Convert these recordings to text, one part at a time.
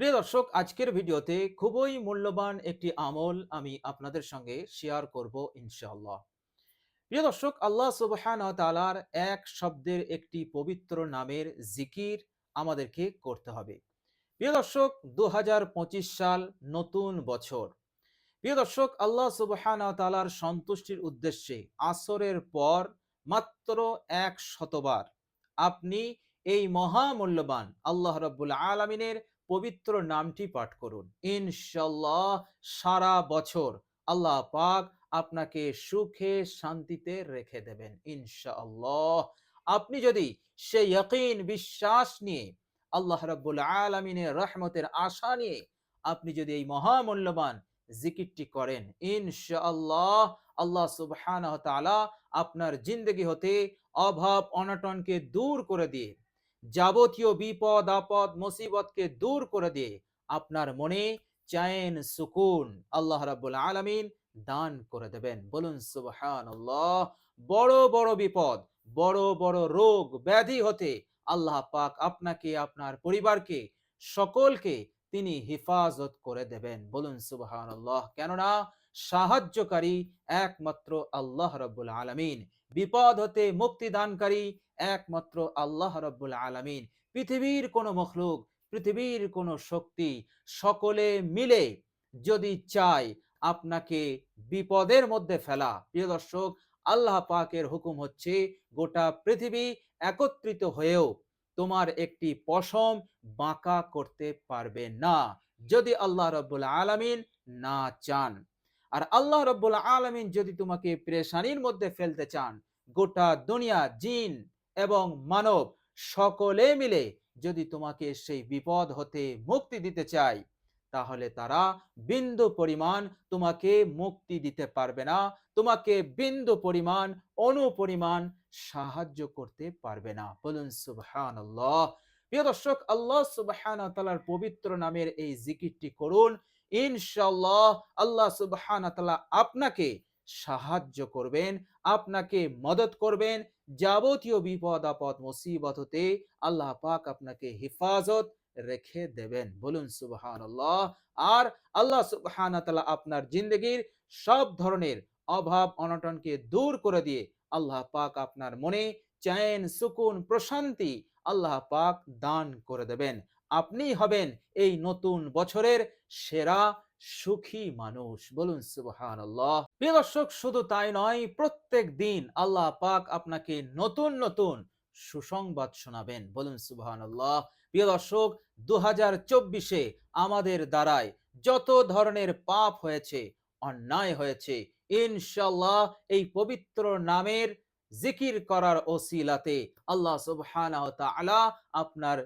প্রিয় দর্শক, আজকের ভিডিওতে খুবই মূল্যবান একটি আমল আমি আপনাদের সঙ্গে শেয়ার করব ইনশাআল্লাহ। প্রিয় দর্শক, আল্লাহ সুবহান তালার এক শব্দের একটি পবিত্র নামের জিকির আমাদেরকে করতে হবে। প্রিয় দর্শক দু হাজার পঁচিশ সাল নতুন বছর। প্রিয় দর্শক, আল্লাহ সুবহান তালার সন্তুষ্টির উদ্দেশ্যে আসরের পর মাত্র এক শতবার আপনি এই মহামূল্যবান আল্লাহ রব্বুল আলমিনের পবিত্র নামটি পাঠ করুন। ইনশাল্লাহ সারা বছর আল্লাহ পাক আপনাকে সুখে শান্তিতে রেখে দেবেন। ইনশাআল্লাহ আপনি যদি সেই ইয়কিন বিশ্বাস নিয়ে আল্লাহ রাব্বুল আলামিনের রহমতের আশা নিয়ে আপনি যদি এই মহামূল্যবান জিকিরটি করেন, ইনশাআল্লাহ আল্লাহ সুবহানাহু তাআলা আপনার জিন্দগি হতে অভাব অনটনকে দূর করে দিয়ে যাবতীয় বিপদ, আপদ, মুসিবতকে দূর করে দিয়ে আপনার মনে চায়েন সুকুন আল্লাহ রাব্বুল আলামিন দান করে দেবেন। বলুন, সুবহানাল্লাহ। বড় বড় বিপদ, বড় বড় রোগ, ব্যাধি হতে আল্লাহ পাক আপনাকে, আপনার পরিবারকে, সকলকে তিনি হেফাজত করে দেবেন। বলুন, সুবহানাল্লাহ। কেননা সাহায্যকারী একমাত্র আল্লাহ রব্বুল আলামিন। বিপদ হতে মুক্তি দানকারী একমাত্র আল্লাহ রব্বুল আলামিন। পৃথিবীর কোনো মখলুক, পৃথিবীর কোনো শক্তি সকলে মিলে যদি চায় আপনাকে বিপদের মধ্যে ফেলা। প্রিয় দর্শক, আল্লাহ পাকের হুকুম হচ্ছে গোটা পৃথিবী একত্রিত হয়েও তোমার একটি পশম বাঁকা করতে পারবে না। যদি আল্লাহ রব্বুল আলামিন না চান। আর আল্লাহ রব্বুল আলামিন যদি তোমাকে প্রেশানির মধ্যে ফেলতে চান, গোটা দুনিয়া, জিন এবং মানব সকলে মিলে যদি তোমাকে সেই বিপদ হতে মুক্তি দিতে চায়, তাহলে তারা বিন্দু পরিমাণ তোমাকে মুক্তি দিতে পারবে না, তোমাকে বিন্দু পরিমাণ অনু পরিমাণ সাহায্য করতে পারবে না। বলুন সুবহান আল্লাহ প্রিয় দর্শক, আল্লাহ তালার পবিত্র নামের এই জিকিরটি করুন ইনশাল্লাহ আল্লাহ সুবহান আপনাকে সাহায্য করবেন, আপনাকে মদত করবেন, যাবতীয় বিপদ, আপদ, মুসিবত হতে আল্লাহ পাক আপনাকে হেফাজত রেখে দেবেন। বলুন সুবহান আর আল্লাহ সুবহান আপনার জিন্দগির সব ধরনের অভাব, অনটনকে দূর করে দিয়ে আল্লাহ পাক আপনার মনে চ্যান, সুকুন, প্রশান্তি আল্লাহ পাক দান করে দেবেন। আপনি হবেন এই নতুন বছরের সেরা সুখী মানুষ। বলুন সুবহান আল্লাহ প্রিয় দর্শক, শুধু তাই নয়, প্রত্যেক দিন আল্লাহ পাক আপনাকে নতুন নতুন সুসংবাদ শোনাবেন। বলুন সুবহান আল্লাহ প্রিয় দর্শক দু চব্বিশে আমাদের দ্বারায় যত ধরনের পাপ হয়েছে, অন্যায় হয়েছে ইনশাল্লাহ এই পবিত্র নামের জিকির করার ওসিলাতে আল্লাহ সুবহানাহু তাআলা আপনার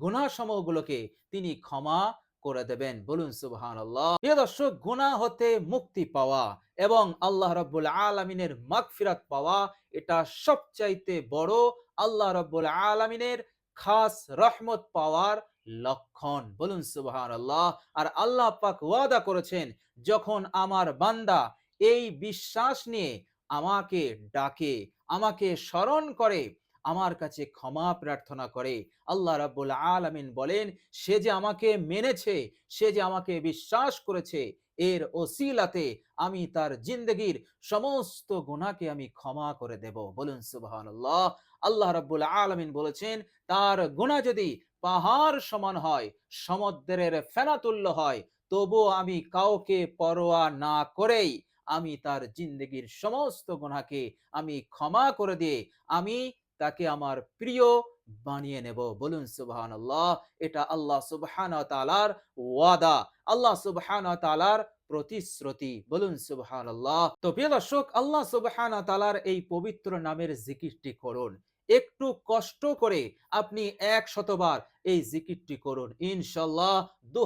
গুনাহসমূহগুলোকে তিনি ক্ষমা করে দেবেন। বলুন, সুবহানাল্লাহ। প্রিয় দর্শক গুনাহ হতে মুক্তি পাওয়া এবং আল্লাহ রাব্বুল আলামিনের মাগফিরাত পাওয়া, এটা সবচাইতে বড় আল্লাহ রাব্বুল আলামিনের খাস রহমত পাওয়ার লক্ষণ। বলুন, সুবহানাল্লাহ। আর আল্লাহ পাক ওয়াদা করেছেন, যখন আমার বান্দা এই বিশ্বাস নিয়ে আমাকে ডাকে, আমাকে স্মরণ করে আমার কাছে ক্ষমা প্রার্থনা করে। আল্লাহ রাব্বুল আলামিন বলেন, সে যে আমাকে মেনেছে, সে যে আমাকে বিশ্বাস করেছে, এর ওসিলাতে আমি তার জিন্দগির সমস্ত গুনাহকে আমি ক্ষমা করে দেব। বলুন সুবহানাল্লাহ। আল্লাহ রাব্বুল আলামিন বলেছেন, তার গুনাহ যদি পাহাড় সমান হয়, সমুদ্রের ফেনাতুল্য হয় তবু আমি কাউকে পরোয়া না করেই আমি তার জিন্দগির সমস্ত গুনাহকে আমি ক্ষমা করে দিয়ে, আমি তাকে আমার প্রিয় বানিয়ে নেব। বলুন সুবহান আল্লাহ এটা আল্লাহ সুবহান তালার ওয়াদা। আল্লাহ সুবহান তালার প্রতিশ্রুতি। বলুন সুবহান আল্লাহ তো প্রিয় দর্শক, আল্লাহ সুবহান তালার এই পবিত্র নামের জিকিরটি করুন। একটু কষ্ট করে আপনি এক শতবার এই জিকিরটি করুন। ইনশাল্লাহ দু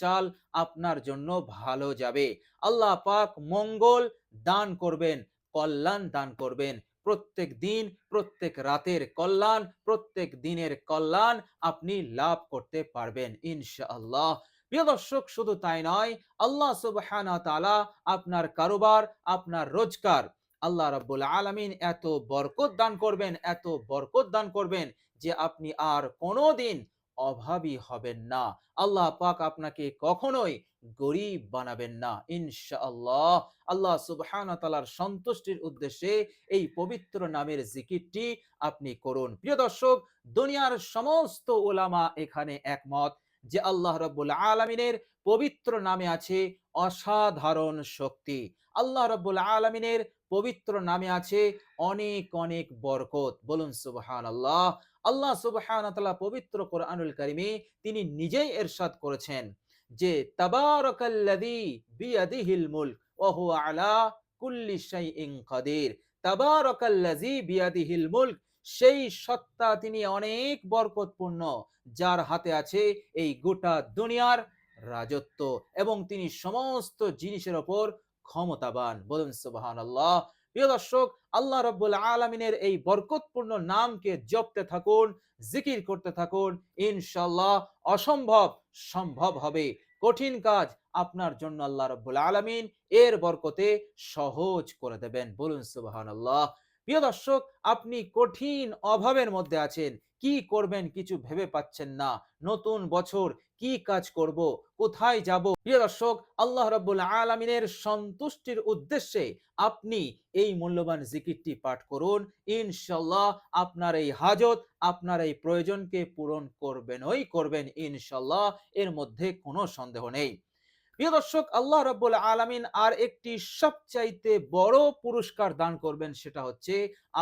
সাল আপনার জন্য ভালো যাবে। আল্লাহ পাক মঙ্গল দান করবেন, কল্যাণ দান করবেন। প্রত্যেক দিন, প্রত্যেক রাতের কল্যাণ, প্রত্যেক দিনের কল্যাণ আপনি লাভ করতে পারবেন, ইনশাআল্লাহ। প্রিয় দর্শক, শুধু তাই নয়, আল্লাহ সুবহানা তাআলা আপনার কারোবার, আপনার রোজগার, আল্লাহ রাব্বুল আলামিন এত বরকত দান করবেন, এত বরকত দান করবেন যে আপনি আর কোনোদিন অভাবী হবেন না। আল্লাহ পাক আপনাকে কখনোই গরিব বানাবেন না। ইনশাআল্লাহ আল্লাহ সুবহানাহু তাআলার সন্তুষ্টির উদ্দেশ্যে এই পবিত্র নামের জিকিরটি আপনি করুন। প্রিয় দর্শক, দুনিয়ার সমস্ত ওলামা এখানে একমত যে আল্লাহ রব্বুল আলমিনের পবিত্র নামে আছে অসাধারণ শক্তি। আল্লাহ রব্বুল আলমিনের পবিত্র নামে আছে অনেক অনেক বরকত। বলুন সুবহান আল্লাহ আল্লাহ সুবহান পবিত্র কোরআনুল কারিমে তিনি নিজেই এরশাদ করেছেন যে বিয়াদিহিল মুলক আলা কুল্লি শাইইন কাদির। বিয়াদিহিল মুলক সেই সত্তা তিনি অনেক বরকতপূর্ণ, যার হাতে আছে এই গোটা দুনিয়ার রাজত্ব এবং তিনি সমস্ত জিনিসের ওপর ক্ষমতাবান। বলুন সুবাহান আল্লাহ প্রিয় দর্শক, আল্লাহ রব্বুল আলমিনের এই বরকতপূর্ণ নামকে জপতে থাকুন, জিকির করতে থাকুন ইনশাল্লাহ অসম্ভব সম্ভব হবে। কঠিন কাজ আপনার জন্য আল্লাহ রব্বুল আলমিন এর বরকতে সহজ করে দেবেন। বলুন সুবাহ আল্লাহ প্রিয় দর্শক, আপনি কঠিন অভাবের মধ্যে আছেন। কি করবেন কিছু ভেবে পাচ্ছেন না। নতুন বছর, কি কাজ করব, কোথায় যাব? প্রিয় দর্শক, আল্লাহ রাব্বুল আলামিনের সন্তুষ্টির উদ্দেশ্যে আপনি এই মূল্যবান জিকিরটি পাঠ করুন। ইনশাল্লাহ আপনার এই হাজত, আপনার এই প্রয়োজনকে পূরণ করবেন ওই করবেন ইনশাল্লাহ এর মধ্যে কোনো সন্দেহ নেই। প্রিয় দর্শক, আল্লাহ রব্বুল আলামিন আর একটি সবচাইতে বড় পুরস্কার দান করবেন সেটা হচ্ছে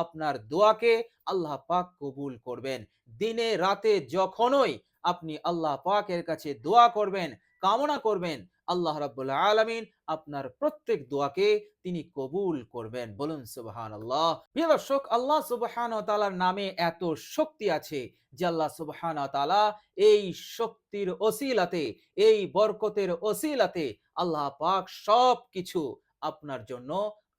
আপনার দোয়াকে আল্লাহ পাক কবুল করবেন। দিনে রাতে যখনই আপনি আল্লাহ পাকের কাছে দোয়া করবেন, কামনা করবেন আল্লাহ রাব্বুল আলামিন আপনার প্রত্যেক দোয়াকে তিনি কবুল করবেন। বলুন সুবহান আল্লাহ প্রিয় দর্শক, আল্লাহ সুবহান তাআলার নামে এত শক্তি আছে যে আল্লাহ সুবহান তাআলা এই শক্তির ওসিলাতে, এই বরকতের ওসিলাতে আল্লাহ পাক সব কিছু আপনার জন্য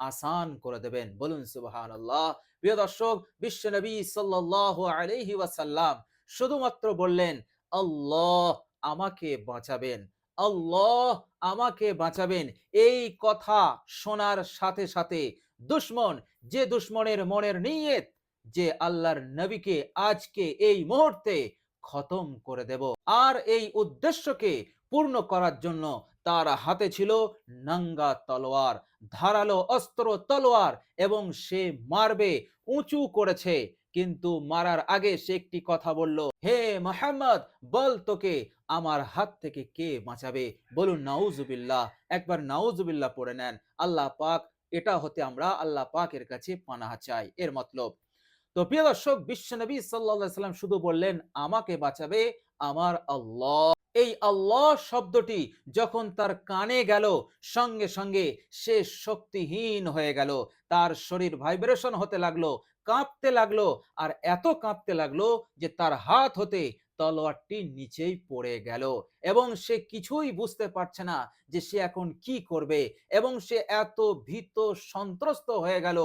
আসান করে দেবেন। বলুন সুবহান আল্লাহ প্রিয় দর্শক বিশ্বনবী সাল্লাল্লাহু আলাইহি ওয়াসাল্লাম শুধুমাত্র বললেন, আল্লাহ আমাকে বাঁচাবেন। আল্লাহ আমাকে বাঁচাবেন। এই কথা শোনার সাথে সাথে দুশ্মন, যে দুশ্মনের মনের নিয়ত, যে আল্লাহর নবীকে আজকে এই মুহূর্তে খতম করে দেব। আর এই উদ্দেশ্যকে পূর্ণ করার জন্য তার হাতে ছিল নাঙ্গা তলোয়ার, ধারালো অস্ত্র তলোয়ার এবং সে মারবে, উঁচু করেছে কিন্তু মারার আগে সে একটি কথা বলল, হে মোহাম্মদ, বল তোকে, আমার হাত থেকে কে বাঁচাবে? বলুন, নাউজুবিল্লাহ। একবার নাউজুবিল্লাহ পড়ে নেন, আল্লাহ পাক, এটা হতে আমরা আল্লাহ পাকের কাছে পানাহা চাই। এর মতলব। তো প্রিয় দর্শক বিশ্বনবী সাল্লাল্লাহু সাল্লাম শুধু বললেন, আমাকে বাঁচাবে আমার আল্লাহ। এই আল্লাহ শব্দটি যখন তার কানে গেল, সঙ্গে সঙ্গে সে শক্তিহীন হয়ে গেল, তার শরীর ভাইব্রেশন হতে লাগল কাঁপতে লাগল। আর এত কাঁপতে লাগল যে তার হাত হতে তলোয়ারটি নিচেই পড়ে গেল এবং সে কিছুই বুঝতে পারছে না যে সে এখন কি করবে এবং সে এত ভীত সন্ত্রস্ত হয়ে গেল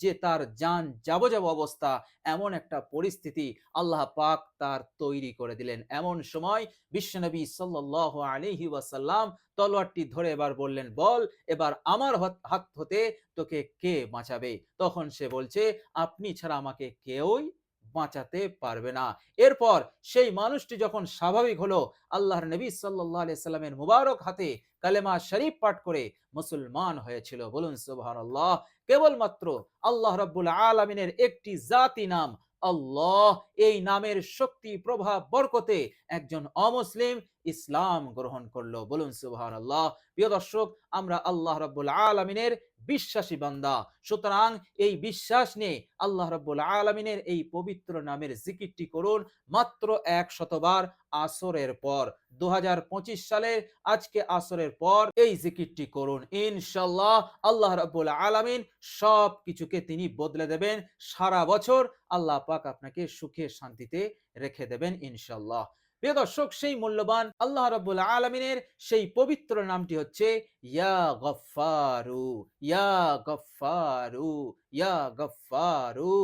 যে তার যান যাব যাব অবস্থা এমন একটা পরিস্থিতি আল্লাহ পাক তার তৈরি করে দিলেন। এমন সময় বিশ্বনবী সাল্লাহ আলিহি ওয়াসাল্লাম তলোয়ারটি ধরে এবার বললেন, বল, এবার আমার হাত হতে তোকে কে বাঁচাবে? তখন সে বলছে, আপনি ছাড়া আমাকে কেউই বাঁচাতে পারবে না। এরপর সেই মানুষটি যখন স্বাভাবিক হলো, আল্লাহর নবী সাল্লাহ সাল্লামের মুবারক হাতে কালেমা শরীফ পাঠ করে মুসলমান হয়েছিল। বলুন সুবাহ আল্লাহ কেবলমাত্র আল্লাহ রব্বুল আলমিনের একটি জাতি নাম আল্লাহ। এই নামের শক্তি, প্রভাব, বরকতে একজন অমুসলিম ইসলাম গ্রহণ করল। বলুন সুবাহ আল্লাহ প্রিয় দর্শক, আমরা আল্লাহ রব্বুল আলমিনের বিশ্বাসী বান্দা। সুতরাং এই বিশ্বাস নিয়ে আল্লাহ রব্বুল আলমিনের এই পবিত্র নামের জিকিরটি করুন মাত্র এক শতবার আসরের পর। দু সালের আজকে আসরের পর এই জিকিরটি করুন। ইনশাল্লাহ আল্লাহ রব্বুল আলমিন সব কিছুকে তিনি বদলে দেবেন। সারা বছর আল্লাহ পাক আপনাকে সুখে শান্তিতে রেখে দেবেন ইনশাল্লাহ প্রিয় দর্শক, সেই মূল্যবান আল্লাহ রব্বুল আলমিনের সেই পবিত্র নামটি হচ্ছে ইয়া গফারু ইয়া গফারু ইয়া গফারু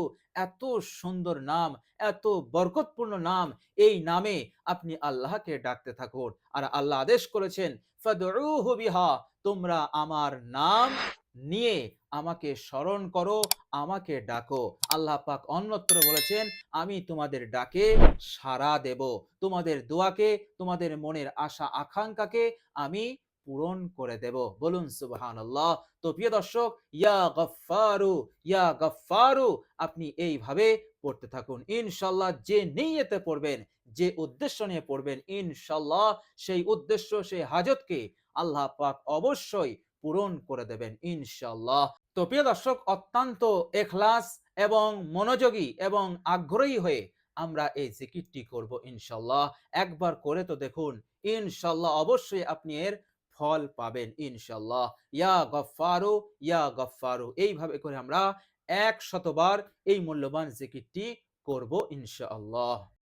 এত সুন্দর নাম, এত বরকতপূর্ণ নাম, এই নামে আপনি আল্লাহকে ডাকতে থাকুন। আর আল্লাহ আদেশ করেছেন বিহা তোমরা আমার নাম নিয়ে আমাকে স্মরণ করো, আমাকে ডাকো। আল্লাহ পাক অন্যত্র বলেছেন, আমি তোমাদের ডাকে সাড়া দেব। তোমাদের দোয়াকে, তোমাদের মনের আশা, আকাঙ্ক্ষাকে আমি পূরণ করে দেব। বলুন সুবহান আল্লাহ তো প্রিয় দর্শক, ইয়া গফফারু ইয়া গফফারু, আপনি এইভাবে পড়তে থাকুন। ইনশাল্লাহ যে নিয়তে পড়বেন, যে উদ্দেশ্য নিয়ে পড়বেন, ইনশাল্লাহ সেই উদ্দেশ্য, সেই হাজতকে আল্লাহ পাক অবশ্যই পূরণ করে দেবেন ইনশাল্লাহ তো প্রিয় দর্শক, অত্যন্ত এখলাস এবং মনোযোগী এবং আগ্রহী হয়ে আমরা এই জিকিরটি করব ইনশাল্লাহ একবার করে তো দেখুন ইনশাল্লাহ অবশ্যই আপনি এর ফল পাবেন ইনশাল্লাহ ইয়া গফফারু ইয়া গফফারু। এইভাবে করে আমরা এক শতবার এই মূল্যবান জিকিরটি করব, ইনশাআল্লাহ।